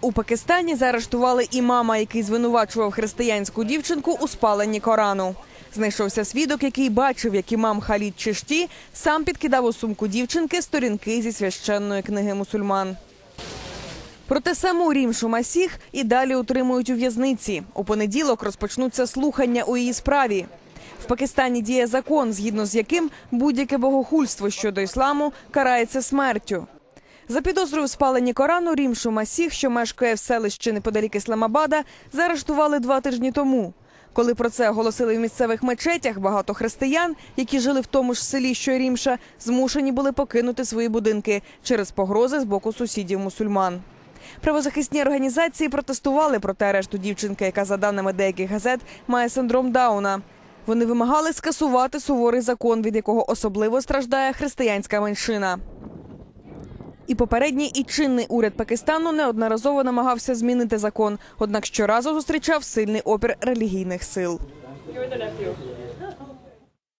У Пакистані заарештували імама, який звинувачував християнську дівчинку у спаленні Корану. Знайшовся свідок, який бачив, як імам Халід Чешті сам підкидав у сумку дівчинки сторінки зі священної книги мусульман. Проте саму Рімшу Масіх і далі утримують у в'язниці. У понеділок розпочнуться слухання у її справі. В Пакистані діє закон, згідно з яким будь-яке богохульство щодо ісламу карається смертю. За підозрою в спаленні Корану Рімшу Масіх, що мешкає в селищі неподалік Ісламабада, заарештували два тижні тому. Коли про це оголосили в місцевих мечетях, багато християн, які жили в тому ж селі, що й Рімша, змушені були покинути свої будинки через погрози з боку сусідів мусульман. Правозахисні організації протестували проти арешту дівчинки, яка, за даними деяких газет, має синдром Дауна. Вони вимагали скасувати суворий закон, від якого особливо страждає християнська меншина. І попередній і чинний уряд Пакистану неодноразово намагався змінити закон, однак щоразу зустрічав сильний опір релігійних сил.